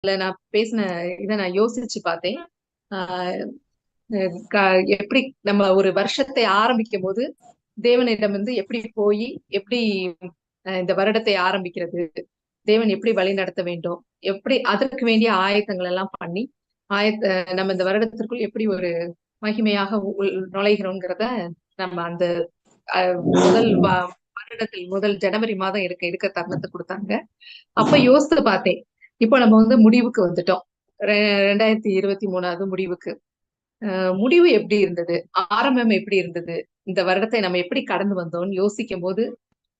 இதுல நான் பேசின இதை நான் யோசிச்சு பார்த்தேன். ஆஹ் எப்படி நம்ம ஒரு வருஷத்தை ஆரம்பிக்கும் போது தேவனிடம் வந்து எப்படி போய் எப்படி இந்த வருடத்தை ஆரம்பிக்கிறது தேவன் எப்படி வழி நடத்த வேண்டும் எப்படி அதற்கு வேண்டிய ஆயத்தங்கள் எல்லாம் பண்ணி ஆயத்த நம்ம இந்த வருடத்திற்குள் எப்படி ஒரு மகிமையாக நுழைகிறோங்கிறத நம்ம அந்த முதல் வருடத்தில் முதல் ஜனவரி மாதம் இருக்க இருக்க தருணத்தை கொடுத்தாங்க. அப்ப யோசித்து பார்த்தேன் இப்போ நம்ம வந்து முடிவுக்கு வந்துட்டோம். ரெண்டாயிரத்தி இருபத்தி மூணாவது முடிவுக்கு. முடிவு எப்படி இருந்தது? ஆரம்பம் எப்படி இருந்தது? இந்த வருடத்தை நம்ம எப்படி கடந்து வந்தோம்னு யோசிக்கும் போது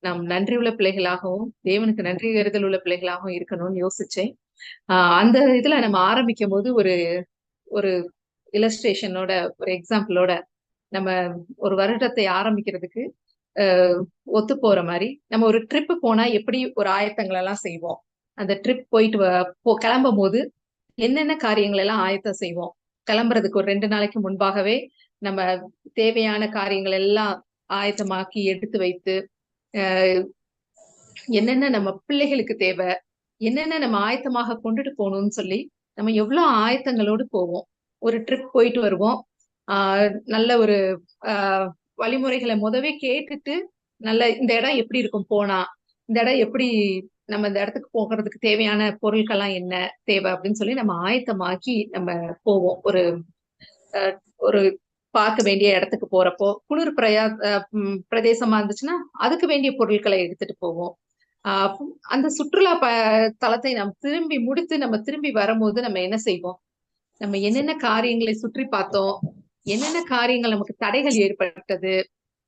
நாம் நன்றி உள்ள பிள்ளைகளாகவும் தேவனுக்கு நன்றி உயர்தல் உள்ள பிள்ளைகளாகவும் இருக்கணும்னு யோசிச்சேன். ஆஹ் அந்த இதுல நம்ம ஆரம்பிக்கும் போது ஒரு ஒரு இலஸ்ட்ரேஷனோட ஒரு எக்ஸாம்பிளோட நம்ம ஒரு வருடத்தை ஆரம்பிக்கிறதுக்கு ஒத்து போற மாதிரி நம்ம ஒரு ட்ரிப் போனா எப்படி ஒரு ஆயத்தங்கள் எல்லாம் செய்வோம்? அந்த ட்ரிப் போயிட்டு கிளம்பும் போது என்னென்ன காரியங்கள் எல்லாம் ஆயத்தம் செய்வோம்? கிளம்புறதுக்கு ஒரு ரெண்டு நாளைக்கு முன்பாகவே நம்ம தேவையான காரியங்கள் எல்லாம் ஆயத்தமாக்கி எடுத்து வைத்து என்னென்ன நம்ம பிள்ளைகளுக்கு தேவை என்னென்ன நம்ம ஆயத்தமாக கொண்டுட்டு போகணும்னு சொல்லி நம்ம எவ்வளோ ஆயத்தங்களோடு போவோம். ஒரு ட்ரிப் போயிட்டு வருவோம். ஆஹ் நல்ல ஒரு ஆஹ் வழிமுறைகளை முதவே கேட்டுட்டு நல்ல இந்த இடம் எப்படி இருக்கும் போனா இந்த இடம் எப்படி நம்ம இந்த இடத்துக்கு போகிறதுக்கு தேவையான பொருட்கள்லாம் என்ன தேவை அப்படின்னு சொல்லி நம்ம ஆயத்தமாக்கி நம்ம போவோம். ஒரு ஒரு பார்க்க வேண்டிய இடத்துக்கு போறப்போ குளிர் பிரயா பிரதேசமா இருந்துச்சுன்னா அதுக்கு வேண்டிய பொருட்களை எடுத்துட்டு போவோம். அந்த சுற்றுலா ப தலத்தை நம்ம திரும்பி முடித்து நம்ம திரும்பி வரும்போது நம்ம என்ன செய்வோம்? நம்ம என்னென்ன காரியங்களை சுற்றி பார்த்தோம்? என்னென்ன காரியங்கள் நமக்கு தடைகள் ஏற்பட்டது?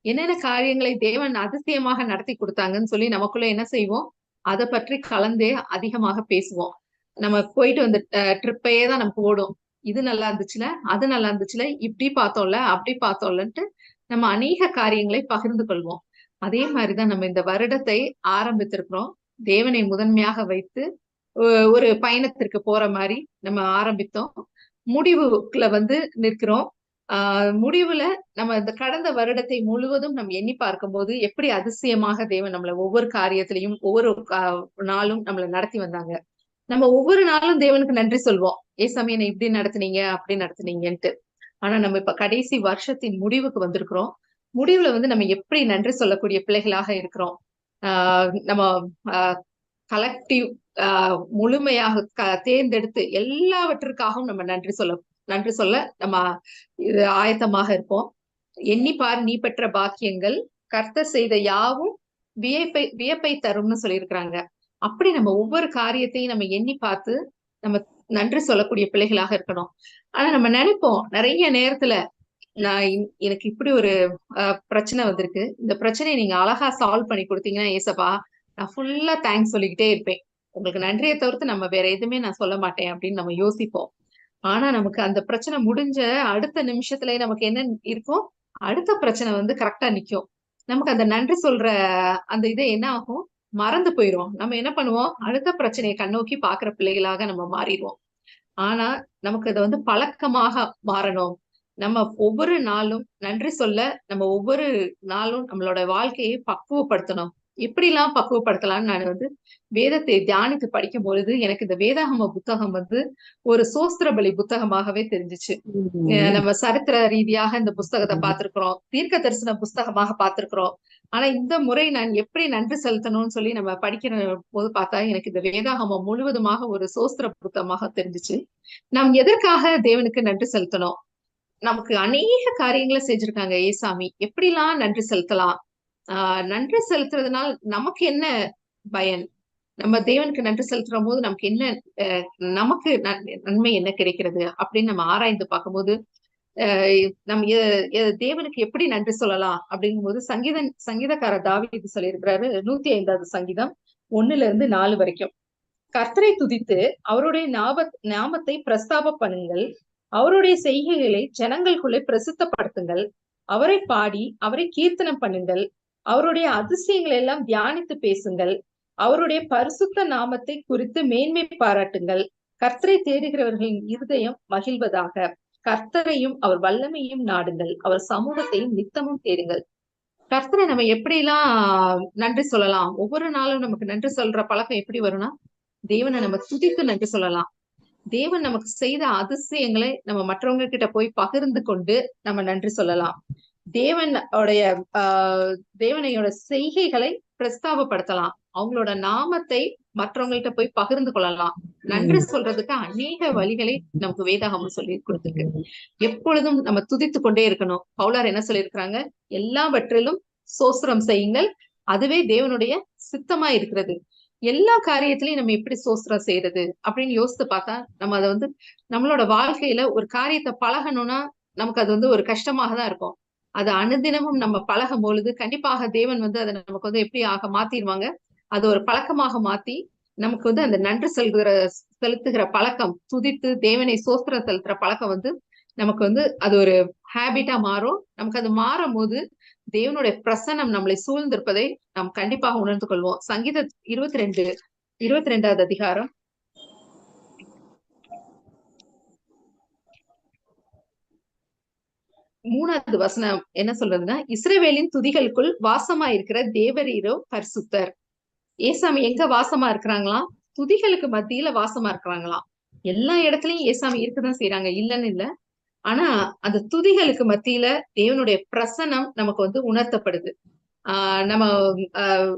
என்னென்ன காரியங்களை தேவன் அதிசயமாக நடத்தி கொடுத்தாங்கன்னு சொல்லி நமக்குள்ள என்ன செய்வோம்? அதை பற்றி கலந்தே அதிகமாக பேசுவோம். நம்ம போயிட்டு வந்த ட்ரிப்பையே தான் நமக்கு ஓடும். இது நல்லா இருந்துச்சுல அது நல்லா இருந்துச்சுல இப்படி பார்த்தோம்ல அப்படி பார்த்தோம்லன்ட்டு நம்ம அநேக காரியங்களை பகிர்ந்து கொள்வோம். அதே மாதிரிதான் நம்ம இந்த வருடத்தை ஆரம்பித்திருக்கிறோம். தேவனை முதன்மையாக வைத்து ஒரு பயணத்திற்கு போற மாதிரி நம்ம ஆரம்பித்தோம். முடிவுல வந்து நிற்கிறோம். ஆஹ் முடிவுல நம்ம இந்த கடந்த வருடத்தை முழுவதும் நம்ம எண்ணி பார்க்கும்போது எப்படி அதிசயமாக தேவன் நம்மள ஒவ்வொரு காரியத்திலையும் ஒவ்வொரு நாளும் நம்மளை நடத்தி வந்தாங்க. நம்ம ஒவ்வொரு நாளும் தேவனுக்கு நன்றி சொல்வோம். ஏ சமயம் இப்படி நடத்துனீங்க அப்படி நடத்துனீங்கன்ட்டு. ஆனா நம்ம இப்ப கடைசி வருஷத்தின் முடிவுக்கு வந்திருக்கிறோம். முடிவுல வந்து நம்ம எப்படி நன்றி சொல்லக்கூடிய பிள்ளைகளாக இருக்கிறோம். ஆஹ் நம்ம கலெக்டிவ் ஆஹ் முழுமையாக தேர்ந்தெடுத்து எல்லாவற்றிற்காகவும் நம்ம நன்றி சொல்ல நன்றி சொல்ல. நம்ம இது ஆயத்தமாக இருப்போம். எண்ணி பார் நீ பெற்ற பாக்கியங்கள். கர்த்த செய்த யாவும் வியப்பை வியப்பை தரும்னு சொல்லியிருக்கிறாங்க. அப்படி நம்ம ஒவ்வொரு காரியத்தையும் நம்ம எண்ணி பார்த்து நம்ம நன்றி சொல்லக்கூடிய பிள்ளைகளாக இருக்கணும். ஆனா நம்ம நினைப்போம் நிறைய நேரத்துல நான் எனக்கு இப்படி ஒரு பிரச்சனை வந்திருக்கு. இந்த பிரச்சனையை நீங்க அழகா சால்வ் பண்ணி கொடுத்தீங்கன்னா ஏசப்பா நான் ஃபுல்லா தேங்க்ஸ் சொல்லிக்கிட்டே இருப்பேன். உங்களுக்கு நன்றியை தவிர்த்து நம்ம வேற எதுவுமே நான் சொல்ல மாட்டேன் அப்படின்னு நம்ம யோசிப்போம். ஆனா நமக்கு அந்த பிரச்சனை முடிஞ்ச அடுத்த நிமிஷத்துல நமக்கு என்ன இருக்கும் அடுத்த பிரச்சனை வந்து கரெக்டா நிக்கும். நமக்கு அந்த நன்றி சொல்ற அந்த இது என்ன ஆகும்? மறந்து போயிரும். நம்ம என்ன பண்ணுவோம்? அடுத்த பிரச்சனையை கண்ணோக்கி பாக்குற பிள்ளைகளாக நம்ம மாறிடுவோம். ஆனா நமக்கு அதை வந்து பழக்கமாக மாறணும். நம்ம ஒவ்வொரு நாளும் நன்றி சொல்ல நம்ம ஒவ்வொரு நாளும் நம்மளோட வாழ்க்கையை பக்குவப்படுத்தணும். எப்படிலாம் பக்குவப்படுத்தலாம்னு நான் வந்து வேதத்தை தியானித்து படிக்கும் பொழுது எனக்கு இந்த வேதாகம புத்தகம் வந்து ஒரு சோஸ்திர பலி புத்தகமாகவே தெரிஞ்சிச்சு. நம்ம சரித்திர ரீதியாக இந்த புஸ்தகத்தை பார்த்திருக்கிறோம். தீர்க்க தரிசன புஸ்தகமாக பார்த்திருக்கிறோம். ஆனா இந்த முறை நான் எப்படி நன்றி செலுத்தணும்னு சொல்லி நம்ம படிக்கிற போது பார்த்தா எனக்கு இந்த வேதாகமம் முழுவதுமாக ஒரு சோஸ்திர புத்தகமாக தெரிஞ்சிச்சு. நாம் எதற்காக தேவனுக்கு நன்றி செலுத்தணும்? நமக்கு அநேக காரியங்களை செஞ்சிருக்காங்க ஏசாமி. எப்படிலாம் நன்றி செலுத்தலாம்? ஆஹ் நன்றி செலுத்துறதுனால நமக்கு என்ன பயன்? நம்ம தேவனுக்கு நன்றி செலுத்துற போது நமக்கு என்ன நமக்கு நன்மை என்ன கிடைக்கிறது அப்படின்னு நம்ம ஆராய்ந்து பார்க்கும்போது நம்ம தேவனுக்கு எப்படி நன்றி சொல்லலாம் அப்படிங்கும்போது சங்கீத சங்கீதக்கார தாவி இது சொல்லியிருக்கிறாரு நூத்தி ஐந்தாவது சங்கீதம் ஒண்ணுல இருந்து நாலு வரைக்கும். கர்த்தரை துதித்து அவருடைய ஞாப ஞாபத்தை பிரஸ்தாப பண்ணுங்கள். அவருடைய செய்கைகளை ஜனங்களுக்குள்ளே பிரசித்தப்படுத்துங்கள். அவரை பாடி அவரை கீர்த்தனம் பண்ணுங்கள். அவருடைய அதிசயங்களை எல்லாம் தியானித்து பேசுங்கள். அவருடைய பரிசுத்த நாமத்தை குறித்து மேன்மை பாராட்டுங்கள். கர்த்தரை தேடுகிறவர்களின் இருதயம் மகிழ்வதாக. கர்த்தரையும் அவர் வல்லமையும் நாடுங்கள். அவர் சமூகத்தையும் நித்தமும் தேடுங்கள். கர்த்தரை நம்ம எப்படி எல்லாம் நன்றி சொல்லலாம்? ஒவ்வொரு நாளும் நமக்கு நன்றி சொல்ற பழக்கம் எப்படி வரும்னா தேவனை நம்ம துதித்து நன்றி சொல்லலாம். தேவன் நமக்கு செய்த அதிசயங்களை நம்ம மற்றவங்க கிட்ட போய் பகிர்ந்து கொண்டு நம்ம நன்றி சொல்லலாம். தேவன் உடைய ஆஹ் தேவனையோட செய்கைகளை பிரஸ்தாபப்படுத்தலாம். அவங்களோட நாமத்தை மற்றவங்கள்ட்ட போய் பகிர்ந்து கொள்ளலாம். நன்றி சொல்றதுக்கு அநேக வழிகளை நமக்கு வேதாகமம் சொல்லி கொடுத்துருக்கு. எப்பொழுதும் நம்ம துதித்து கொண்டே இருக்கணும். பவுலார் என்ன சொல்லியிருக்கிறாங்க? எல்லாவற்றிலும் சோஸ்திரம் செய்யுங்கள். அதுவே தேவனுடைய சித்தமா இருக்கிறது. எல்லா காரியத்திலையும் நம்ம எப்படி சோஸ்திரம் செய்யறது அப்படின்னு யோசித்து பார்த்தா நம்ம அதை வந்து நம்மளோட வாழ்க்கையில ஒரு காரியத்தை பழகணும்னா நமக்கு அது வந்து ஒரு கஷ்டமாக தான் இருக்கும். அது அனுதினமும் நம்ம பழகும் பொழுது கண்டிப்பாக தேவன் வந்து அதை நமக்கு வந்து எப்படி ஆக மாத்திடுவாங்க? அது ஒரு பழக்கமாக மாத்தி நமக்கு வந்து அந்த நன்றி செலுத்துகிற செலுத்துகிற பழக்கம் துதித்து தேவனை சோஸ்திரம் செலுத்துற பழக்கம் வந்து நமக்கு வந்து அது ஒரு ஹேபிட்டா மாறும். நமக்கு அது மாறும் போது தேவனுடைய பிரசன்னம் நம்மளை சூழ்ந்திருப்பதை நாம் கண்டிப்பாக உணர்ந்து கொள்வோம். சங்கீத இருபத்தி ரெண்டு இருபத்தி ரெண்டாவது அதிகாரம். மூணாவது வசனம் என்ன சொல்றதுன்னா இஸ்ரேவேலின் துதிகளுக்குள் வாசமா இருக்கிற தேவரீரோ பரிசுத்தர். ஏசாமி எங்க வாசமா இருக்கிறாங்களாம்? துதிகளுக்கு மத்தியில வாசமா இருக்கிறாங்களாம். எல்லா இடத்துலயும் ஏசாமி இருக்குதான் செய்யறாங்க இல்லைன்னு இல்ல. ஆனா அந்த துதிகளுக்கு மத்தியில தேவனுடைய பிரசனம் நமக்கு வந்து உணர்த்தப்படுது. ஆஹ் நம்ம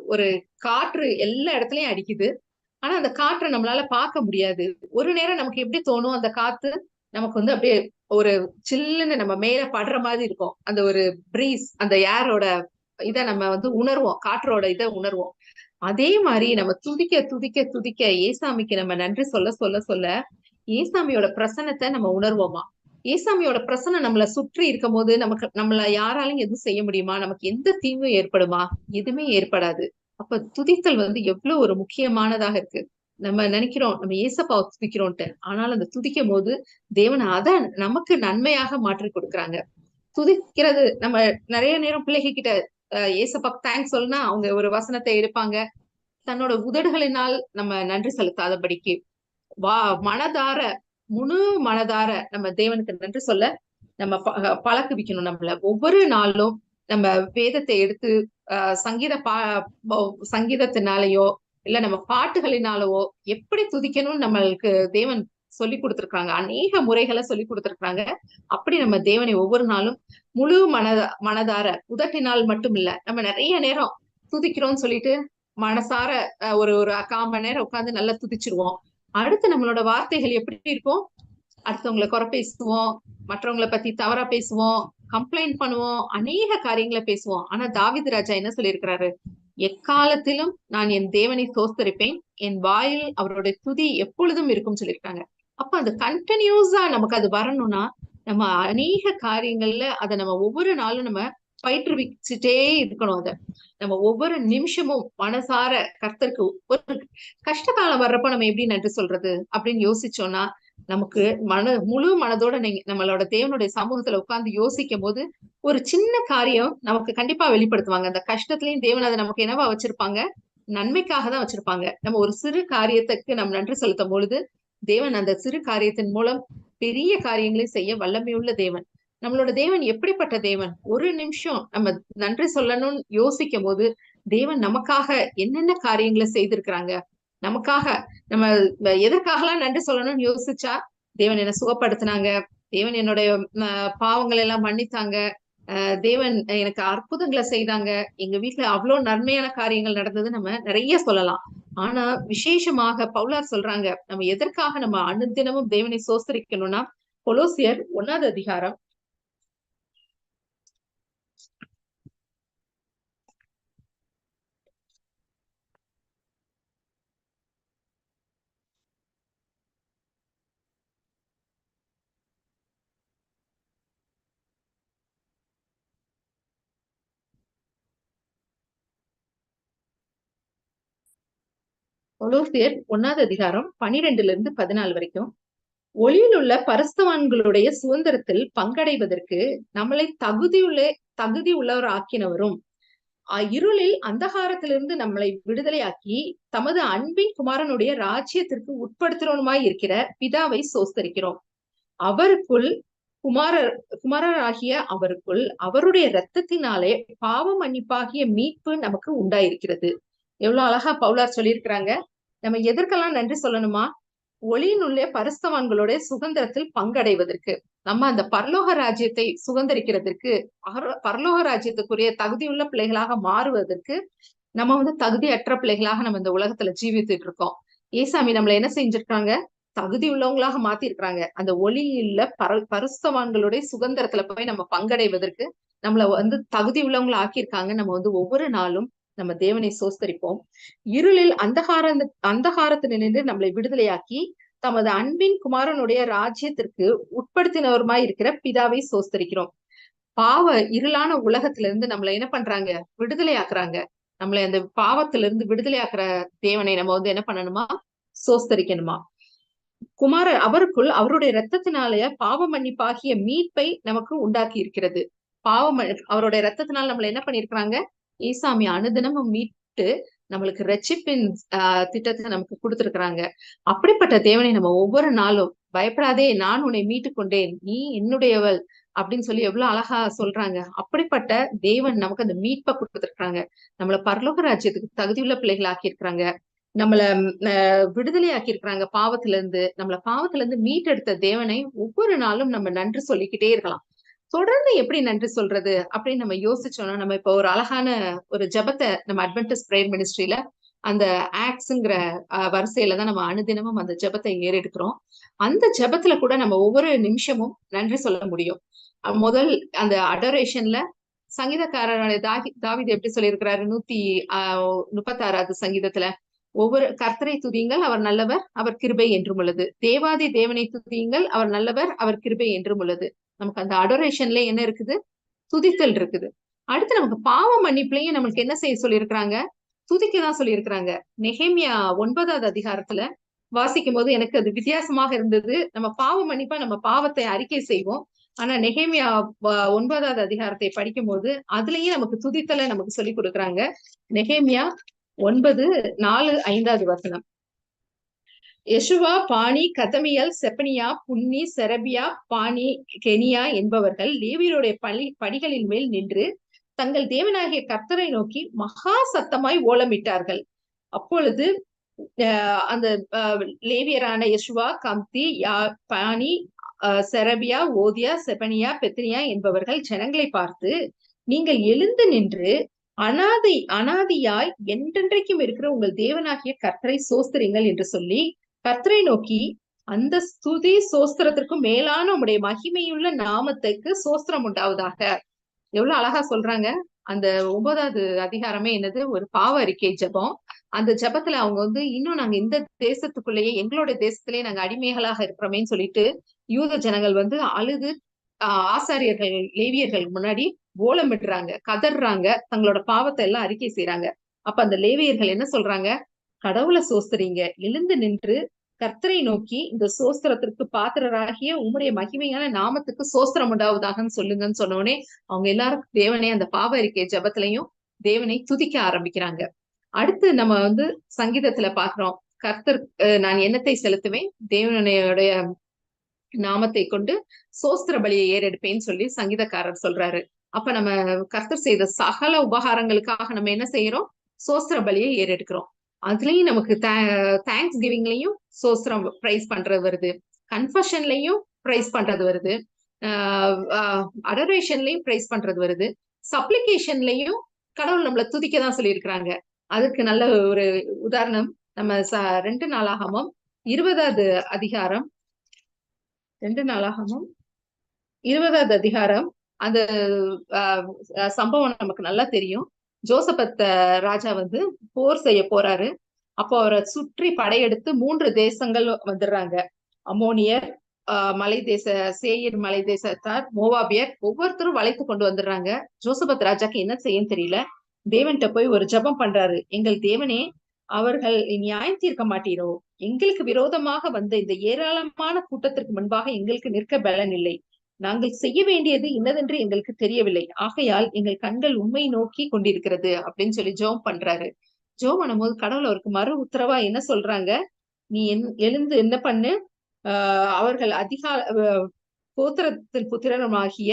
ஒரு காற்று எல்லா இடத்துலயும் அடிக்குது. ஆனா அந்த காற்றை நம்மளால பார்க்க முடியாது. ஒரு நேரம் நமக்கு எப்படி தோணும்? அந்த காத்து நமக்கு வந்து அப்படியே ஒரு சில்லுன்னு நம்ம மேல படுற மாதிரி இருக்கும். அந்த ஒரு பிரீஸ் அந்த ஏரோட இத நம்ம வந்து உணர்வோம். காற்றோட இதை உணர்வோம். அதே மாதிரி நம்ம துதிக்க துதிக்க துதிக்க ஏசாமிக்கு நம்ம நன்றி சொல்ல சொல்ல சொல்ல ஏசாமியோட பிரசனத்தை நம்ம உணர்வோமா? ஏசாமியோட பிரசனம் நம்மளை சுற்றி இருக்கும் போது நமக்கு நம்மள யாராலையும் எதுவும் செய்ய முடியுமா? நமக்கு எந்த தீங்கும் ஏற்படுமா? எதுவுமே ஏற்படாது. அப்ப துதித்தல் வந்து எவ்வளவு ஒரு முக்கியமானதாக இருக்கு. நம்ம நினைக்கிறோம் நம்ம ஏசப்பாவை துதிக்கிறோம்ட்டு ஆனால் அந்த துதிக்கும் போது தேவன் அதை நமக்கு நன்மையாக மாற்றி கொடுக்குறாங்க. துதிக்கிறது நம்ம நிறைய நேரம் பிள்ளைக கிட்ட ஏசப்பா தேங்க்ஸ் சொல்லுனா அவங்க ஒரு வசனத்தை எடுப்பாங்க. தன்னோட உதடுகளினால் நம்ம நன்றி செலுத்தாதபடிக்கு. வா மனதார முழு மனதார நம்ம தேவனுக்கு நன்றி சொல்ல நம்ம பழக்குவிக்கணும் நம்மள. ஒவ்வொரு நாளும் நம்ம வேதத்தை எடுத்து சங்கீத பா சங்கீதத்தினாலேயோ இல்ல நம்ம பாட்டுகளினாலவோ எப்படி துதிக்கணும்னு நம்மளுக்கு தேவன் சொல்லி கொடுத்திருக்காங்க அநேக முறைகளை சொல்லி கொடுத்திருக்காங்க அப்படி நம்ம தேவனை ஒவ்வொரு நாளும் முழு மனத மனதார உதட்டினால் மட்டும் இல்ல நம்ம நிறைய நேரம் துதிக்கிறோம்னு சொல்லிட்டு மனசார ஒரு ஒரு கால் மணி நேரம் உட்காந்து நல்லா துதிச்சிருவோம். அடுத்து நம்மளோட வார்த்தைகள் எப்படி இருக்கும்? அடுத்தவங்களை குறை பேசுவோம் மற்றவங்களை பத்தி தவறா பேசுவோம் கம்ப்ளைண்ட் பண்ணுவோம் அநேக காரியங்களை பேசுவோம். ஆனா தாவித் ராஜா என்ன சொல்லியிருக்கிறாரு? எக்காலத்திலும் நான் என் தேவனை சோஸ்தரிப்பேன் என் வாயில் அவருடைய துதி எப்பொழுதும் இருக்கும் சொல்லியிருக்காங்க. அப்ப அது கண்டினியூஸா நமக்கு அது வரணும்னா நம்ம அநேக காரியங்கள்ல அதை நம்ம ஒவ்வொரு நாளும் நம்ம பயிற்றுவிச்சுட்டே இருக்கணும் அதை. நம்ம ஒவ்வொரு நிமிஷமும் மனசார கர்த்தருக்கு ஒரு கஷ்ட காலம் வர்றப்ப நம்ம எப்படி நன்றி சொல்றது அப்படின்னு யோசிச்சோம்னா நமக்கு மன முழு மனதோட நீங்க நம்மளோட தேவனுடைய சமூகத்துல உட்கார்ந்து யோசிக்கும் போது ஒரு சின்ன காரியம் நமக்கு கண்டிப்பா வெளிப்படுத்துவாங்க. அந்த கஷ்டத்துலயும் தேவன் அதை நமக்கு என்னவா வச்சிருப்பாங்க? நன்மைக்காக தான் வச்சிருப்பாங்க. நம்ம ஒரு சிறு காரியத்துக்கு நம்ம நன்றி செலுத்தும் பொழுது தேவன் அந்த சிறு காரியத்தின் மூலம் பெரிய காரியங்களை செய்ய வல்லமையுள்ள தேவன். நம்மளோட தேவன் எப்படிப்பட்ட தேவன்? ஒரு நிமிஷம் நம்ம நன்றி சொல்லணும்னு யோசிக்கும் போது தேவன் நமக்காக என்னென்ன காரியங்களை செய்திருக்கிறாங்க? நமக்காக நம்ம எதற்காகலாம் நன்றி சொல்லணும்னு யோசிச்சா தேவன் என்ன சுகப்படுத்தினாங்க. தேவன் என்னுடைய பாவங்கள் எல்லாம் மன்னித்தாங்க. தேவன் எனக்கு அற்புதங்களை செய்தாங்க. எங்க வீட்டுல அவ்வளவு நன்மையான காரியங்கள் நடந்தது நம்ம நிறைய சொல்லலாம். ஆனா விசேஷமாக பவுலார் சொல்றாங்க நம்ம எதற்காக நம்ம அனுதினமும் தேவனை சோசரிக்கணும்னா கொலோசியர் ஒன்னாவது அதிகாரம் கொலோசியர் ஒன்னாவது அதிகாரம் பனிரெண்டுல இருந்து பதினாலு வரைக்கும் ஒளியில் உள்ள பரஸ்தவான்களுடைய சுதந்திரத்தில் பங்கடைவதற்கு நம்மளை தகுதியுள்ள தகுதி உள்ளவர் ஆக்கினவரும் இருளில் அந்தகாரத்திலிருந்து நம்மளை விடுதலையாக்கி தமது அன்பின் குமாரனுடைய ராஜ்யத்திற்கு உட்படுத்துறவனுமாய் இருக்கிற பிதாவை சோஸ்தரிக்கிறோம். அவருக்குள் குமாரர் குமாரராகிய அவருக்குள் அவருடைய இரத்தத்தினாலே பாவ மன்னிப்பாகிய மீட்பு நமக்கு உண்டாயிருக்கிறது. எவ்வளவு அழகா பவுலார் சொல்லியிருக்கிறாங்க. நம்ம எதற்கெல்லாம் நன்றி சொல்லணுமா? ஒளியினுள்ளே பரஸ்தவான்களோட சுதந்திரத்தில் பங்கடைவதற்கு நம்ம அந்த பரலோக ராஜ்யத்தை சுதந்திரிக்கிறதுக்கு பரலோக ராஜ்யத்துக்குரிய தகுதியுள்ள பிள்ளைகளாக மாறுவதற்கு நம்ம வந்து தகுதியற்ற பிள்ளைகளாக நம்ம இந்த உலகத்துல ஜீவித்துட்டு இருக்கோம். ஏசாமி நம்மள என்ன செஞ்சிருக்காங்க? தகுதி உள்ளவங்களாக மாத்திருக்கிறாங்க. அந்த ஒளியில பர பரிசுத்தவான்களுடைய சுதந்திரத்துல போய் நம்ம பங்கடைவதற்கு நம்மள வந்து தகுதி உள்ளவங்களா ஆக்கியிருக்காங்க நம்ம வந்து ஒவ்வொரு நாளும் நம்ம தேவனை சோஸ்தரிப்போம். இருளில் அந்தகார அந்தகாரத்திலிருந்து நம்மளை விடுதலையாக்கி தமது அன்பின் குமாரனுடைய ராஜ்யத்திற்கு உட்படுத்தினவருமாய் இருக்கிற பிதாவை சோஸ்தரிக்கிறோம். பாவ இருளான உலகத்துல இருந்து நம்மள என்ன பண்றாங்க? விடுதலை ஆக்குறாங்க நம்மளை அந்த பாவத்துல இருந்து விடுதலை ஆக்குற தேவனை நம்ம வந்து என்ன பண்ணணுமா? சோஸ்தரிக்கணுமா? குமார அவருக்குள் அவருடைய ரத்தத்தினாலேய பாவ மன்னிப்பாகிய மீட்பை நமக்கு உண்டாக்கி இருக்கிறது. பாவம் அவருடைய ரத்தத்தினால் நம்மள என்ன பண்ணிருக்கிறாங்க ஈசாமி அனுதினமும் மீட்டு நம்மளுக்கு ரட்சிப்பின் ஆஹ் திட்டத்தை நமக்கு கொடுத்திருக்கிறாங்க. அப்படிப்பட்ட தேவனை நம்ம ஒவ்வொரு நாளும் பயப்படாதே நான் உன்னை மீட்டு கொண்டேன் நீ என்னுடையவள் அப்படின்னு சொல்லி எவ்வளவு அழகா சொல்றாங்க. அப்படிப்பட்ட தேவன் நமக்கு அந்த மீட்பை கொடுத்திருக்கிறாங்க. நம்மள பரலோக ராஜ்யத்துக்கு தகுதியுள்ள பிள்ளைகள் ஆக்கியிருக்கிறாங்க நம்மள அஹ், விடுதலை ஆக்கியிருக்கிறாங்க பாவத்துல இருந்து நம்மள பாவத்துல இருந்து மீட்டெடுத்த தேவனை ஒவ்வொரு நாளும் நம்ம நன்றி சொல்லிக்கிட்டே இருக்கலாம். தொடர்ந்து எப்படி நன்றி சொல்றது அப்படின்னு நம்ம யோசிச்சோம்னா நம்ம இப்போ ஒரு அழகான ஒரு ஜெபத்தை நம்ம அட்வென்டஸ் பிரேயர் மினிஸ்ட்ரியில அந்த ஆக்ஸ்ங்கிற வரிசையில தான் நம்ம அனுதினமும் அந்த ஜெபத்தை ஏறெடுக்கிறோம். அந்த ஜெபத்துல கூட நம்ம ஒவ்வொரு நிமிஷமும் நன்றி சொல்ல முடியும். முதல் அந்த அடரேஷன்ல சங்கீதக்காரனுடைய தாகி தாவிது எப்படி சொல்லியிருக்கிறாரு? நூத்தி ஆஹ் முப்பத்தாறாவது சங்கீதத்துல ஒவ்வொரு கர்த்தரை துதியுங்கள் அவர் நல்லவர் அவர் கிருபை என்றும் உள்ளது. தேவாதி தேவனை துதியுங்கள் அவர் நல்லவர் அவர் கிருபை என்றும் உள்ளது. நமக்கு அந்த அடோரேஷன்ல என்ன இருக்குது? துதித்தல் இருக்குது. அடுத்து நமக்கு பாவ மன்னிப்புலயும் நம்மளுக்கு என்ன செய்ய சொல்லியிருக்கிறாங்க? துதிக்க தான் சொல்லியிருக்கிறாங்க. நெஹேமியா ஒன்பதாவது அதிகாரத்துல வாசிக்கும் போது எனக்கு அது வித்தியாசமாக இருந்தது. நம்ம பாவ மன்னிப்பா நம்ம பாவத்தை அறிக்கை செய்வோம். ஆனா நெஹேமியா ஒன்பதாவது அதிகாரத்தை படிக்கும் போது அதுலயும் நமக்கு துதித்தலை நமக்கு சொல்லி கொடுக்குறாங்க. நெஹேமியா ஒன்பது நாலு ஐந்தாவது வசனம். யெஷுவா பாணி கதமியல் செப்பனியா புன்னி செரபியா பாணி கெனியா என்பவர்கள் லேவியருடைய பணி படிகளின் மேல் நின்று தங்கள் தேவனாகிய கர்த்தரை நோக்கி மகா சத்தமாய் ஓலமிட்டார்கள். அப்பொழுது அஹ், அந்த அஹ், லேவியரான யசுவா கம்தி யா பாணி அஹ், செரபியா ஓதியா செபனியா பெத்னியா என்பவர்கள் ஜனங்களை பார்த்து நீங்கள் எழுந்து நின்று அனாதை அனாதியாய் என்றென்றைக்கும் இருக்கிற உங்கள் தேவனாகிய கர்த்தரை சோஸ்திரிங்கள் என்று சொல்லி கர்த்தரை நோக்கி அந்த ஸ்துதி சோஸ்திரத்திற்கும் மேலான உம்முடைய மகிமையுள்ள நாமத்துக்கு சோஸ்திரம் உண்டாவதாக. எவ்வளவு அழகா சொல்றாங்க. அந்த ஒன்பதாவது அதிகாரமே என்னது? ஒரு பாவ அறிக்கை ஜெபம். அந்த ஜெபத்துல அவங்க வந்து இன்னும் நாங்க இந்த தேசத்துக்குள்ளேயே எங்களோட தேசத்திலேயே நாங்க அடிமைகளாக இருக்கிறோமேன்னு சொல்லிட்டு யூத ஜனங்கள் வந்து அழுது ஆஹ் ஆசாரியர்கள் லேவியர்கள் முன்னாடி ஓலமிடுறாங்க கதறாங்க தங்களோட பாவத்தை எல்லாம் அறிக்கை செய்யறாங்க அப்ப அந்த லேவியர்கள் என்ன சொல்றாங்க? கடவுளை சோஸ்திரீங்க எழுந்து நின்று கர்த்தரை நோக்கி இந்த சோஸ்திரத்திற்கு பாத்திரராகிய உம்முடைய மகிமையான நாமத்துக்கு சோஸ்திரம் உண்டாவதாகன்னு சொல்லுங்கன்னு சொன்னோடனே அவங்க எல்லாரும் தேவனே அந்த பாவ இருக்கை ஜபத்திலையும் தேவனை துதிக்க ஆரம்பிக்கிறாங்க. அடுத்து நம்ம வந்து சங்கீதத்துல பாக்குறோம் கர்த்தர் நான் எண்ணத்தை செலுத்துவேன்? தேவனுடைய நாமத்தை கொண்டு சோஸ்திர பலியை ஏறெடுப்பேன்னு சொல்லி சங்கீதக்காரர் சொல்றாரு. அப்ப நம்ம கர்த்தர் செய்த சகல உபகாரங்களுக்காக நம்ம என்ன செய்யறோம்? சோஸ்திர பலியை ஏறெடுக்கிறோம். அதுலயும் நமக்கு தேங்க்ஸ் கிவிங்லயும் சோஸ்திரம் பிரைஸ் பண்றது வருது. கன்ஃபஷன்லயும் பிரைஸ் பண்றது வருது. அடரேஷன்லயும் பிரைஸ் பண்றது வருது. சப்ளிகேஷன்லயும் கடவுள் நம்மள துதிக்க தான் சொல்லியிருக்கிறாங்க. அதுக்கு நல்ல ஒரு உதாரணம் நம்ம ச ரெண்டு நாளாகமும் இருபதாவது அதிகாரம். ரெண்டு நாளாகமும் இருபதாவது அதிகாரம். அந்த ஆஹ், சம்பவம் நமக்கு நல்லா தெரியும். ஜோசபத் ராஜா வந்து போர் செய்ய போறாரு. அப்போ அவரை சுற்றி படையெடுத்து மூன்று தேசங்கள் வந்துடுறாங்க. அமோனியர் ஆஹ், மலை தேச சேயர் மலை தேசத்தார் மோவாபியர் ஒவ்வொருத்தரும் வளைத்து கொண்டு வந்துடுறாங்க. ஜோசபத் ராஜாக்கு என்ன செய்யும் தெரியல. தேவன்கிட்ட போய் ஒரு ஜெபம் பண்றாரு. எங்கள் தேவனே அவர்கள் நியாயம் தீர்க்க மாட்டீரோ? எங்களுக்கு விரோதமாக வந்த இந்த ஏராளமான கூட்டத்திற்கு முன்பாக எங்களுக்கு நிற்க பலன் இல்லை. நாங்கள் செய்ய வேண்டியது இன்னதென்று எங்களுக்கு தெரியவில்லை. ஆகையால் எங்கள் கண்கள் உண்மை நோக்கி கொண்டிருக்கிறது அப்படின்னு சொல்லி ஜோம் பண்றாரு. ஜோம் பண்ணும்போது கடவுள் அவருக்கு மறு உத்தரவா என்ன சொல்றாங்க? நீ எழுந்து என்ன பண்ணு? ஆஹ் அவர்கள் அதிகா கோத்திரத்தின் புத்திரமாகிய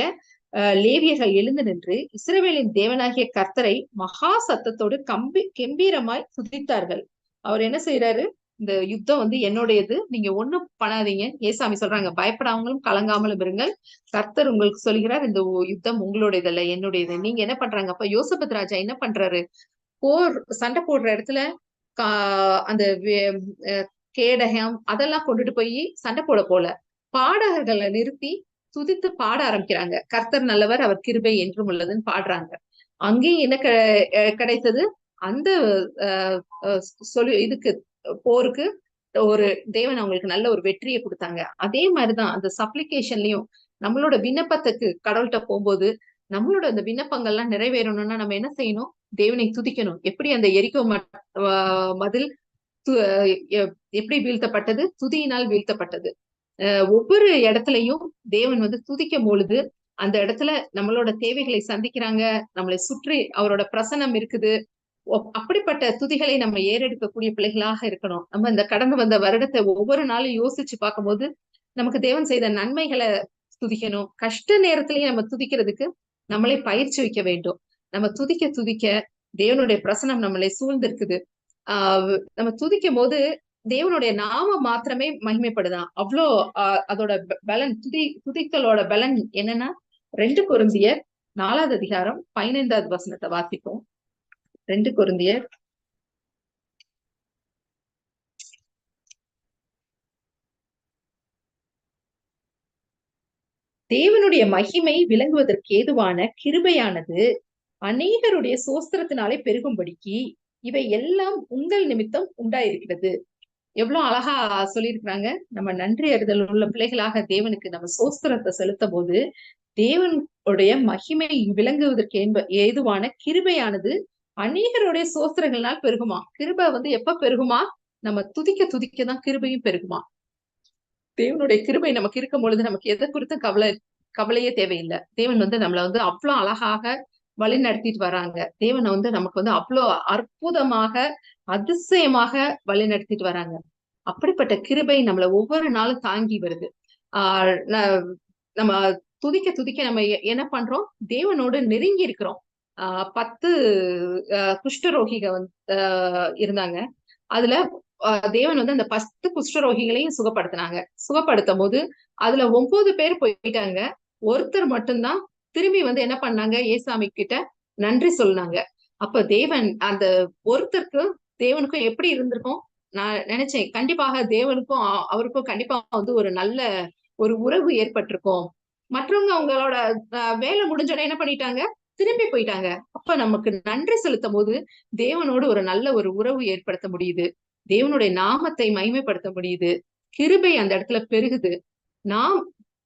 லேவியர்கள் எழுந்து நின்று இஸ்ரவேலின் தேவனாகிய கர்த்தரை மகா சத்தத்தோடு கம்பி கம்பீரமாய் துதித்தார்கள். அவர் என்ன செய்யறாரு இந்த யுத்தம் வந்து என்னுடையது. நீங்க ஒண்ணும் பண்ணாதீங்க. ஏசாமி சொல்றாங்க பயப்படாமலும் கலங்காமலும் இருங்கள். கர்த்தர் உங்களுக்கு சொல்கிறார் இந்த யுத்தம் யுத்தம் உங்களுடையதல்ல என்னுடையது. நீங்க என்ன பண்றாங்க? அப்ப யோசபத் ராஜா என்ன பண்றாரு? போர் சண்டை போடுற இடத்துல கா- அந்த வே- அஹ் கேடகம் அதெல்லாம் கொண்டுட்டு போய் சண்டை போட போல. பாடகர்களை நிறுத்தி துதித்து பாட ஆரம்பிக்கிறாங்க. கர்த்தர் நல்லவர் அவர் கிருபை என்றும் உள்ளதுன்னு பாடுறாங்க. அங்கேயும் என்ன கிடைத்தது? அந்த அஹ், சொல்லி இதுக்கு போருக்கு ஒரு தேவன் அவங்களுக்கு நல்ல ஒரு வெற்றியை கொடுத்தாங்க. அதே மாதிரிதான் அந்த சப்ளிகேஷன்லயும் நம்மளோட விண்ணப்பத்துக்கு கடவுள்கிட்ட போகும்போது நம்மளோட அந்த விண்ணப்பங்கள்லாம் நிறைவேறணும்னா நம்ம என்ன செய்யணும்? தேவனை துதிக்கணும். எப்படி அந்த எரிக்கோ மதில் எ- எப்படி வீழ்த்தப்பட்டது? துதியினால் வீழ்த்தப்பட்டது. ஒவ்வொரு இடத்துலயும் தேவன் வந்து துதிக்கும் பொழுது அந்த இடத்துல நம்மளோட தேவைகளை சந்திக்கிறாங்க. நம்மளை சுற்றி அவரோட பிரசனம் இருக்குது. அப்படிப்பட்ட துதிகளை நம்ம ஏறெடுக்கக்கூடிய பிள்ளைகளாக இருக்கணும். நம்ம இந்த கடந்து வந்த வருடத்தை ஒவ்வொரு நாளும் யோசிச்சு பார்க்கும்போது நமக்கு தேவன் செய்த நன்மைகளை துதிக்கணும். கஷ்ட நேரத்திலேயே நம்ம துதிக்கிறதுக்கு நம்மளை பயிற்சி வைக்க வேண்டும். நம்ம துதிக்க துதிக்க தேவனுடைய பிரசனம் நம்மளை சூழ்ந்திருக்குது. ஆஹ் நம்ம துதிக்கும் போது தேவனுடைய நாம மாத்திரமே மகிமைப்படுதான் அவ்வளோ ஆஹ் அதோட பலன் துதி துதித்தலோட பலன் என்னன்னா ரெண்டு கொரிந்தியர் நாலாவது அதிகாரம் பதினைந்தாவது வசனத்தை வாசிப்போம். ரெண்டு கொரிந்தியர் தேவனுடைய மகிமை விளங்குவதற்கு ஏதுவான கிருபையானது அநேகருடைய சோஸ்திரத்தினாலே பெருகும்படிக்கு இவை எல்லாம் உங்கள் நிமித்தம் உண்டாயிருக்கிறது. எவ்வளவு அழகா சொல்லியிருக்கிறாங்க. நம்ம நன்றி அறிதல் உள்ள பிள்ளைகளாக தேவனுக்கு நம்ம சோஸ்திரத்தை செலுத்தும் போது தேவனுடைய மகிமை விளங்குவதற்கு என்ப ஏதுவான கிருபையானது அநேகருடைய சோஸ்திரங்களால் பெருகுமா? கிருபை வந்து எப்ப பெருகுமா? நம்ம துதிக்க துதிக்க தான் கிருபையும் பெருகுமா? தேவனுடைய கிருபை நமக்கு இருக்கும் பொழுது நமக்கு எதை குறித்தும் கவலை கவலையே தேவையில்லை. தேவன் வந்து நம்மளை வந்து அவ்வளவு அழகாக வழி நடத்திட்டு வராங்க. தேவனை வந்து நமக்கு வந்து அவ்வளோ அற்புதமாக அதிசயமாக வழி நடத்திட்டு வராங்க. அப்படிப்பட்ட கிருபை நம்மள ஒவ்வொரு நாளும் தாங்கி வருது. ஆஹ் ந- நம்ம துதிக்க துதிக்க நம்ம என்ன பண்றோம்? தேவனோடு நெருங்கி இருக்கிறோம். பத்து ஆஹ் குஷ்டரோகிக வந்து ஆஹ் இருந்தாங்க. அதுல தேவன் வந்து அந்த பத்து குஷ்டரோகிகளையும் சுகப்படுத்தினாங்க. சுகப்படுத்தும் போது அதுல ஒன்பது பேர் போயிட்டாங்க. ஒருத்தர் மட்டும்தான் திரும்பி வந்து என்ன பண்ணாங்க? ஏசாமி கிட்ட நன்றி சொன்னாங்க. அப்ப தேவன் அந்த ஒருத்தருக்கு தேவனுக்கும் எப்படி இருந்திருக்கும்? நான் நினைச்சேன் கண்டிப்பாக தேவனுக்கும் அவருக்கும் கண்டிப்பா வந்து ஒரு நல்ல ஒரு உறவு ஏற்பட்டிருக்கும். மற்றவங்க அவங்களோட வேலை முடிஞ்சோட என்ன பண்ணிட்டாங்க? திரும்பி போயிட்டாங்க. அப்ப நமக்கு நன்றி செலுத்தும் போது தேவனோடு ஒரு நல்ல ஒரு உறவு ஏற்படுத்த முடியுது. தேவனுடைய நாமத்தை மகிமைப்படுத்த முடியுது. கிருபை அந்த இடத்துல பெருகுது. நாம்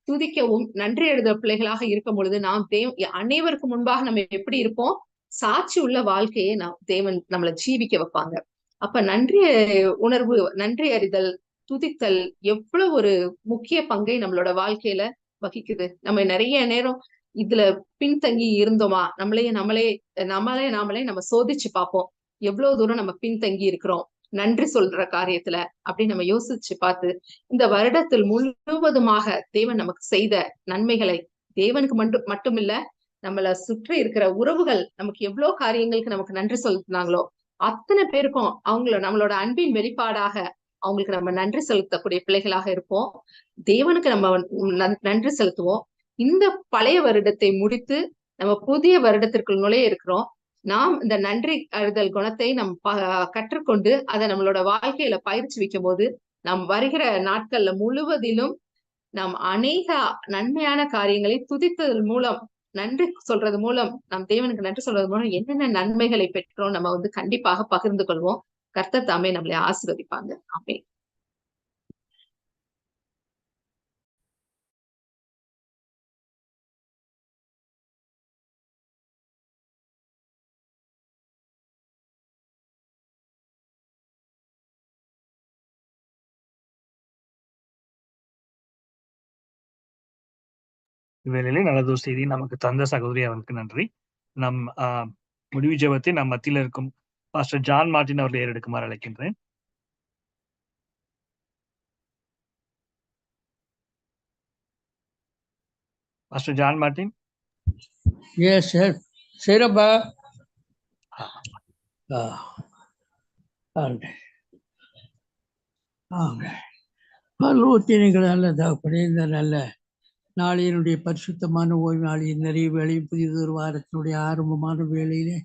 துதிக்கவும் நன்றி எழுத பிள்ளைகளாக இருக்கும் பொழுது நாம் தேவ அனைவருக்கு முன்பாக நம்ம எப்படி இருப்போம்? சாட்சி உள்ள வாழ்க்கையை நாம் தேவன் நம்மளை ஜீவிக்க வைப்பாங்க. அப்ப நன்றி உணர்வு நன்றி அறிதல் துதித்தல் எவ்வளவு ஒரு முக்கிய பங்கை நம்மளோட வாழ்க்கையில வகிக்குது. நம்ம நிறைய நேரம் இதுல பின்தங்கி இருந்தோமா? நம்மளையே நம்மளே நம்மளே நாமளே நம்ம சோதிச்சு பார்ப்போம். எவ்வளவு தூரம் நம்ம பின்தங்கி இருக்கிறோம்? நன்றி சொல்ற காரியத்துல அப்படின்னு நம்ம யோசிச்சு பார்த்து இந்த வருடத்தில் முழுவதுமாக தேவன் நமக்கு செய்த நன்மைகளை தேவனுக்கு மட்டும் மட்டுமில்ல நம்மள சுற்றி இருக்கிற உறவுகள் நமக்கு எவ்வளவு காரியங்களுக்கு நமக்கு நன்றி சொல்லினாங்களோ அத்தனை பேருக்கும் அவங்கள நம்மளோட அன்பின் வெளிப்பாடாக அவங்களுக்கு நம்ம நன்றி செலுத்தக்கூடிய பிள்ளைகளாக இருப்போம். தேவனுக்கு நம்ம நன்- நன்றி செலுத்துவோம். இந்த பழைய வருடத்தை முடித்து நம்ம புதிய வருடத்திற்குள் நுழைய இருக்கிறோம். நாம் இந்த நன்றி அறிதல் குணத்தை நம் ப- கற்றுக்கொண்டு அதை நம்மளோட வாழ்க்கையில பயிற்சி வைக்கும் போது நாம் வருகிற நாட்கள்ல முழுவதிலும் நாம் அநேக நன்மையான காரியங்களை துதித்ததன் மூலம் நன்றி சொல்றது மூலம் நம் தேவனுக்கு நன்றி சொல்றது மூலம் என்னென்ன நன்மைகளை பெற்றோம் நம்ம வந்து கண்டிப்பாக பகிர்ந்து கொள்வோம். கர்த்தர் தாமே நம்மளை ஆசீர்வதிப்பாங்க. ஆமே இவ்வேளையிலே நல்லதொரு செய்தி நமக்கு தந்த சகோதரி அவருக்கு நன்றி நம் முடிவு ஜெபத்தை நம் மத்தியில் இருக்கும் பாஸ்டர் ஜான் மார்டின் அவர்களை ஏறெடுக்குமாறு அழைக்கின்றேன் pastor John Martin. Seraba. Ah. And amen. பரலோகத்தினைகள் நல்ல தகப்பனே இந்த நல்ல நாளையினுடைய பரிசுத்தமான ஓய்வு நாளின் நிறைய வேலையும் புதியதொரு வாரத்தினுடைய ஆரம்பமான வேளையிலே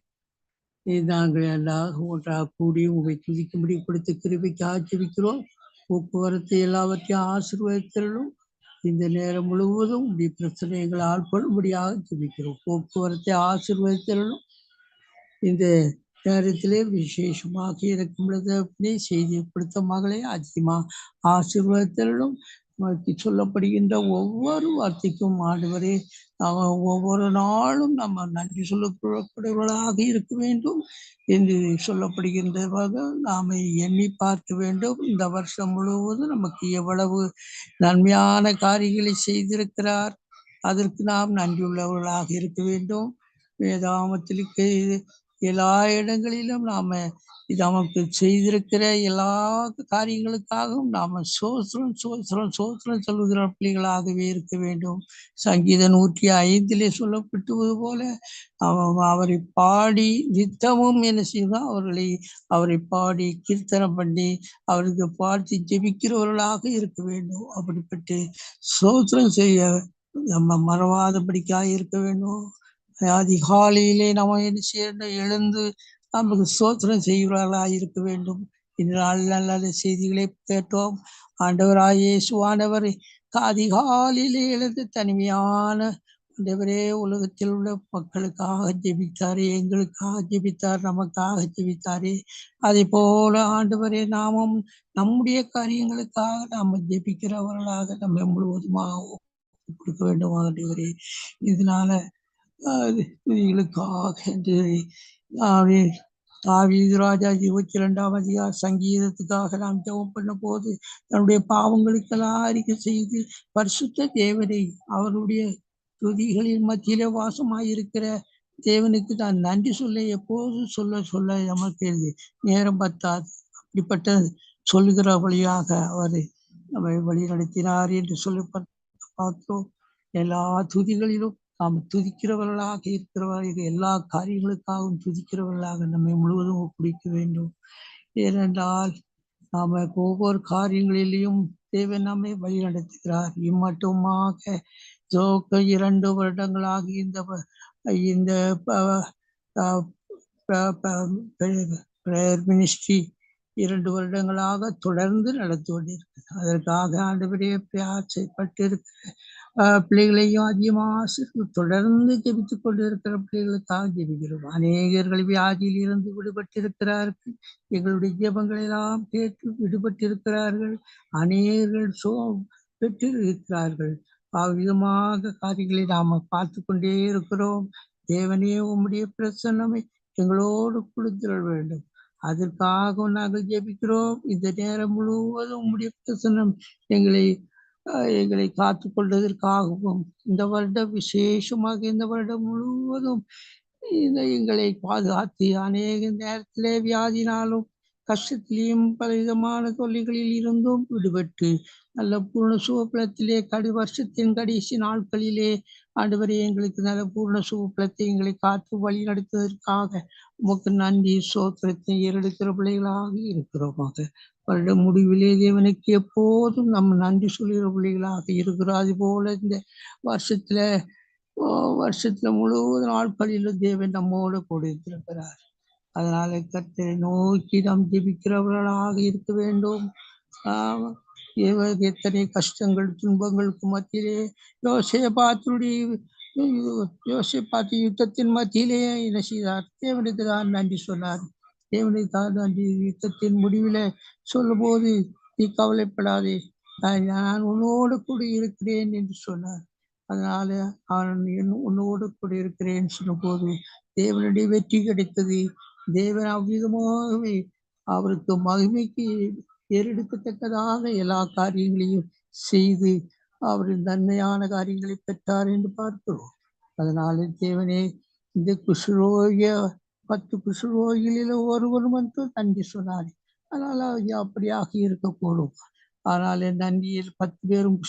நாங்கள் எல்லாம் ஒன்றாக கூடி உங்களை துதிக்கும்படி கொடுத்த கிருபைக்கு ஆச்சரிக்கிறோம் போக்குவரத்து எல்லாவற்றையும் ஆசீர்வதித்திரலும் இந்த நேரம் முழுவதும் உடைய பிரச்சனைகளை ஆட்படும்படியாக ஜெபிக்கிறோம் போக்குவரத்தை ஆசீர்வதித்திரலும் இந்த நேரத்திலே விசேஷமாக இருக்கும் செய்தி கொடுத்த மகளை அதிகமாக ஆசீர்வாதத்திலும் நோக்கி சொல்லப்படுகின்ற ஒவ்வொரு வார்த்தைக்கும் ஆண்டவரே நாம ஒவ்வொரு நாளும் நம்ம நன்றி சொல்லக்கூடியவர்களாக இருக்க வேண்டும் என்று சொல்லப்படுகின்றவாக நாம எண்ணி பார்க்க வேண்டும். இந்த வருஷம் முழுவதும் நமக்கு எவ்வளவு நன்மையான காரியங்களை செய்திருக்கிறார். அதற்கு நாம் நன்றியுள்ளவர்களாக இருக்க வேண்டும். வேதாமத்திற்கு எல்லா இடங்களிலும் நாம இது நமக்கு செய்திருக்கிற எல்லா காரியங்களுக்காகவும் நாம சோத்திரம் சோத்திரம் சோத்திரம் சொல்லுகிற பிள்ளைகளாகவே இருக்க வேண்டும். சங்கீத நூற்றி ஐந்திலே சொல்லப்பட்டுவது போல அவ- அவரை பாடி நித்தமும் என்ன செய்யணும் அவர்களை அவரை பாடி கீர்த்தனம் பண்ணி அவருக்கு பார்த்து ஜெபிக்கிறவர்களாக இருக்க வேண்டும். அப்படிப்பட்டு சோத்திரம் செய்ய நம்ம மறவாதபடிக்காக இருக்க வேண்டும். அதிகாலையிலே நம்ம என்ன செய்யணும் எழுந்து நமக்கு சோத்திரம் செய்கிறவர்களாக இருக்க வேண்டும். இந்த நாள் நல்ல நல்ல செய்திகளை கேட்டோம். ஆண்டவராய் இயேசுவானவர் அதிகாலையிலே எழுந்து தனிமையான ஆண்டவரே உலகத்தில் உள்ள மக்களுக்காக ஜெபித்தாரே எங்களுக்காக ஜெபித்தார் நமக்காக ஜெபித்தாரே. அதே போல ஆண்டவரே நாமும் நம்முடைய காரியங்களுக்காக நாம ஜெபிக்கிறவர்களாக நம்ம முழுவதுமாக கொடுக்க வேண்டும் ஆண்டவரே இதனால இதுகளுக்காக என்று தாவீது ராஜா இருபத்தி ரெண்டாம் அதிகார சங்கீதத்துக்காக நாம் ஜெபம் பண்ண போது தன்னுடைய பாவங்களுக்கெல்லாம் அறிக்கை செய்து பரிசுத்த தேவனை அவருடைய துதிகளின் மத்தியிலே வாசமாயிருக்கிற தேவனுக்கு தான் நன்றி சொல்ல எப்போதும் சொல்ல சொல்ல நமக்கு நேரம் பத்தாது. அப்படிப்பட்ட சொல்லுகிற வழியாக அவர் நம்மை வழி நடத்தினார் என்று சொல்லி பார்த்தோம் எல்லா துதிகளிலும் நாம் துதிக்கிறவர்களாக இருக்கிறவர்கள் எல்லா காரியங்களுக்காகவும் துதிக்கிறவர்களாக நம்மை முழுவதும் ஒப்படைக்க வேண்டும். ஏனென்றால் நாம் ஒவ்வொரு காரியங்களிலேயும் தேவன் நம்மை வழி நடத்துகிறார் இம்மட்டுமாக ஜோக்க இரண்டு வருடங்களாக இந்த இந்த பிரேயர் மினிஸ்ட்ரி இரண்டு வருடங்களாக தொடர்ந்து நடத்தி கொண்டிருக்கிறது. அதற்காக ஆண்டு பிரயாசைப்பட்டு இருக்கிற பிள்ளைகளையும் அதிகமாக ஆசீர்வ- தொடர்ந்து ஜெபித்துக் கொண்டிருக்கிற பிள்ளைகளுக்காக ஜெபிக்கிறோம். அநேகர்கள் வியாதியில் இருந்து விடுபட்டிருக்கிறார்கள். எங்களுடைய ஜெபங்களை எல்லாம் கேட்டு விடுபட்டிருக்கிறார்கள். அநேகர்கள் சோ பெற்றிருக்கிறார்கள். விதமாக காரியங்களை நாம பார்த்து கொண்டே இருக்கிறோம். தேவனே உம்முடைய பிரசன்னமை எங்களோடு கொடுத்திட வேண்டும். அதற்காக நாங்கள் ஜெபிக்கிறோம். இந்த நேரம் முழுவதும் உம்முடைய பிரசன்னம் எங்களை எங்களை காத்து கொள்வதற்காகவும் இந்த வருடம் விசேஷமாக இந்த வருடம் முழுவதும் எங்களை பாதுகாத்து அநேக நேரத்திலே வியாதினாலும் கஷ்டத்திலேயும் பலவிதமான தொல்லைகளில் இருந்தும் விடுபட்டு நல்ல பூர்ண சுகப்பலத்திலே கடு வருஷத்தின் கடைசி நாட்களிலே ஆண்டவரே எங்களுக்கு நல்ல பூர்ண சுகப்பலத்தை எங்களை காத்து வழி நடத்துவதற்காக உமக்கு நன்றி சோத்திரத்தை ஏறெடுக்கிற பிள்ளைகளாக இருக்கிறோமாக. வருட முடிவிலே தேவனுக்கு எப்போதும் நம்ம நன்றி சொல்லுகிற பிள்ளைகளாக இருக்கிறாது அது போல இந்த வருஷத்துல வருஷத்துல முழுவதும் நாட்களிலும் தேவன் நம்மோடு கொடுத்திருக்கிறார் அதனால கர்த்தரை நோக்கி நாம் ஜெபிக்கிறவர்களாக இருக்க வேண்டும். ஆஹ் எத்தனை கஷ்டங்கள் துன்பங்களுக்கு மத்தியிலே யோசேபாத்துடைய யோசேபாத்து யுத்தத்தின் மத்தியிலே என்ன செய்தார்? தேவனுக்கு தான் நன்றி சொன்னார். தேவனை தான் யுத்தத்தின் முடிவில சொல்லும்போது நீ கவலைப்படாதே. நான் உன்னோடு கூட இருக்கிறேன் என்று சொன்னார். அதனால அவன் உன்னோடு கூட இருக்கிறேன் சொன்னபோது தேவனுடைய வெற்றி கிடைத்தது. தேவன் அவ்விதமாகவே அவருக்கு மகிமைக்கு ஏறெடுக்கத்தக்கதாக எல்லா காரியங்களையும் செய்து அவரின் நன்மையான காரியங்களை பெற்றார் என்று பார்க்கிறோம். அதனால தேவனே இந்த குஷ்ரோகிய பத்து குஷ்ரோகிகளில் ஒருவர் வந்து நன்றி சொன்னாரே. அதனால அப்படியாக இருக்கக்கூடும். ஆனால் என் நன்றியில் பத்து பேரும்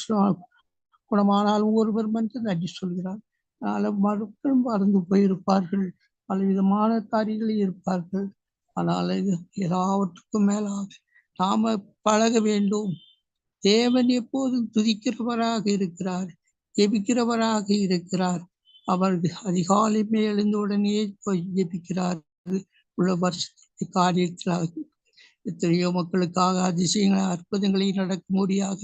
குணமானாலும் ஒருவர் வந்து நன்றி சொல்கிறார். அதனால் மக்கள் மறந்து போயிருப்பார்கள். பலவிதமான காரியங்களில் இருப்பார்கள். ஆனால் இது எல்லாவற்றுக்கும் மேலாக நாம பழக வேண்டும். தேவன் எப்போதும் துதிக்கிறவராக இருக்கிறார் ஜெபிக்கிறவராக இருக்கிறார். அவர் அதிகாலை எழுந்த உடனே போய் ஜெபிக்கிறார் உள்ள வருஷத்தை காரியத்திலாக எத்தனையோ மக்களுக்காக அதிசயங்களை அற்புதங்களை நடக்கும்படியாக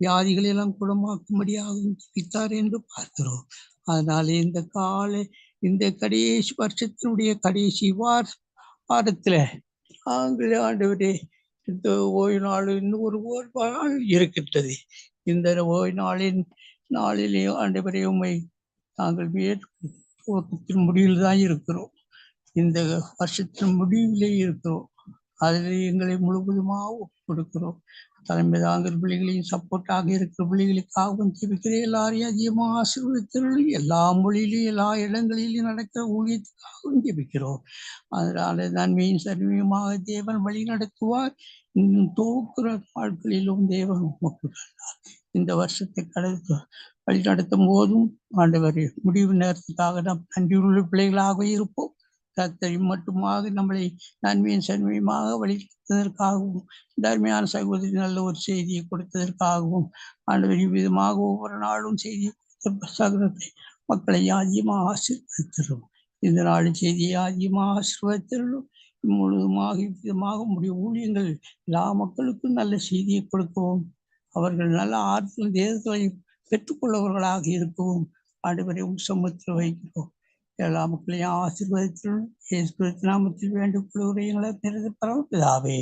வியாதிகளெல்லாம் குணமாக்கும்படியாகவும் ஜெபித்தார் என்று பார்க்கிறோம். அதனால இந்த கால இந்த கடைசி வருஷத்தினுடைய கடைசி வார வாரத்தில் நாங்கள் ஆண்டவரே இந்த ஓய்வு நாள் இன்னும் ஒரு ஒரு நாள் இருக்கின்றது. இந்த ஓய்வு நாளின் நாளிலே ஆண்டவரே உண்மை நாங்கள் மேற்கத்தின் முடிவில் தான் இருக்கிறோம். இந்த வருஷத்தின் முடிவிலே இருக்கிறோம். அதில் எங்களை முழுவதுமாக கொடுக்கிறோம் தலைமை தாங்கிற பிள்ளைகளையும் சப்போர்ட்டாக இருக்கிற பிள்ளைகளுக்காகவும் ஜெபிக்கிறேன் எல்லாரையும் அதிகமாக ஆசீர்வதித்தருளும் எல்லா மொழியிலையும் எல்லா இடங்களிலும் நடக்கிற ஊழியத்துக்காகவும் ஜெபிக்கிறோம். அதனால நன்மையும் சன்மையுமாக தேவன் வழி நடத்துவார். இன்னும் தோக்குற நாட்களிலும் தேவன் உமக்கு நல்லார். இந்த வருஷத்தை கடந்து வழி நடத்தும் போதும் ஆண்டவர் முடிவு நேரத்துக்காக நாம் நன்றியுள்ள பிள்ளைகளாக இருப்போம். கர்த்தரை மட்டுமாக நம்மளை நன்மையின் சன்மையுமாக வழிநடத்ததற்காகவும் தர்மையான சகோதரி நல்ல ஒரு செய்தியை கொடுத்ததற்காகவும் ஆண்டவர் விதமாக ஒவ்வொரு நாளும் செய்தியை சகோதரத்தை மக்களை அதிகமாக ஆசீர்வதித்திரும் இந்த நாள் செய்தியை அதிகமாக ஆசீர்வதித்திரும் முழுவதுமாக விதமாக முடிய ஊழியங்கள் எல்லா மக்களுக்கும் நல்ல செய்தியை கொடுக்கவும். அவர்கள் நல்ல ஆற்றல் தேசங்களை பெற்றுக்கொள்ளவர்களாக இருக்கவும் ஆண்டவரை சமூகத்தில் வைக்கிறோம். எல்லா மக்களையும் ஆசீர்வதித்திலும் நாமத்தில் வேண்டிக் கொள்கிறேன் பரவ பிதாவே